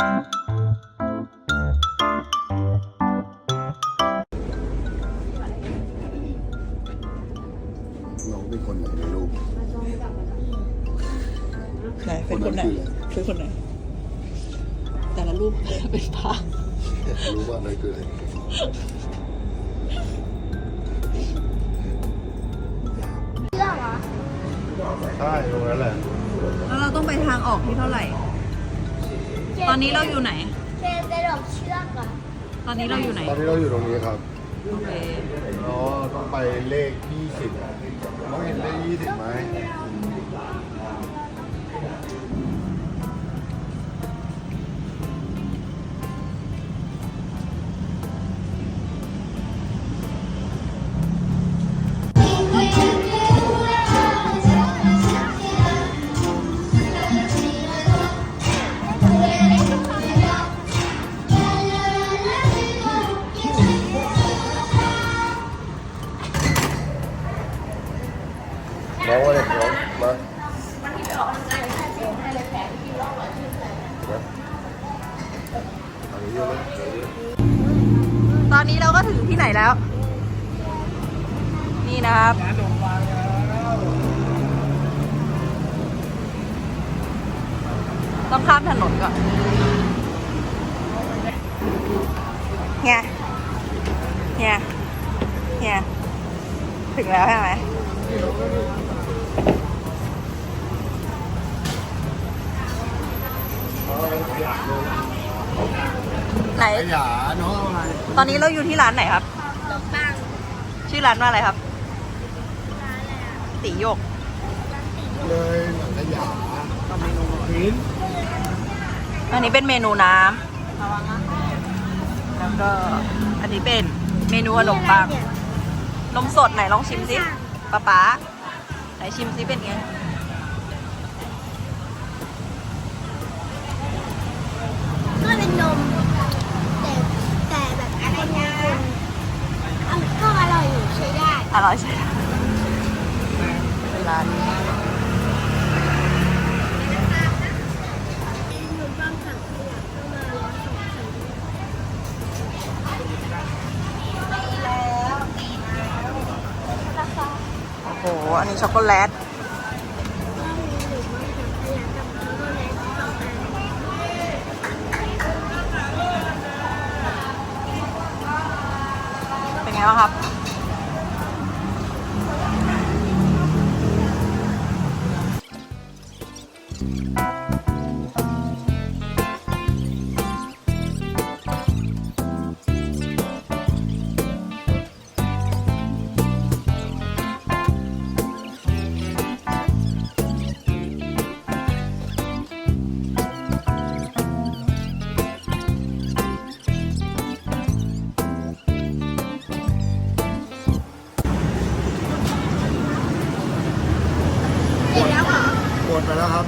น้องเป็นคนไหนในรูปไหนเป็นคนไหนคนนั้นคืออะไรคือคนไหน แต่ละรูปเป็นพระรู้ว่าอะไรคืออะไรใช่ตรงนั้นแหละ แล้วเราต้องไปทางออกที่เท่าไหร่ ตอนนี้เราอยู่ไหนเจนกระโดดเชือกอะตอนนี้เราอยู่ไหน ตอนนี้เราอยู่ตรงนี้ครับโอเคอ๋อต้องไปเลข 20น้องเห็นเลข20ไหม อนนี้เราก็ถึงที่ไหนแล้ว นี่นะครับ ต้องข้ามถนนก่อนเนี่ยเนี่ยเนี่ยถึงแล้วใช่ไหมไหนขยะน้องเอาะ ตอนนี้เราอยู่ที่ร้านไหนครับลงบ้างชื่อร้านว่าอะไรครับตีหยกเลยหนังขยะหินอันนี้เป็นเมนูน้ำแล้วก็อันนี้เป็นเมนูขนมปัง นมสดไหนลองชิมสิป๊าป๊าไหนชิมสิเป็นไง ก็เป็นนม แต่แต่แบบคนคนอันก็อร่อยอยู่ใช้ได้ อร่อยใช่ไหมเป็นร้านขนมปังสั่งขยะเข้ามาแล้วสองชิ้นโอ้โห อันนี้ช็อกโกแลตเป็นไงบ้างครับ ดไปแล้วครับ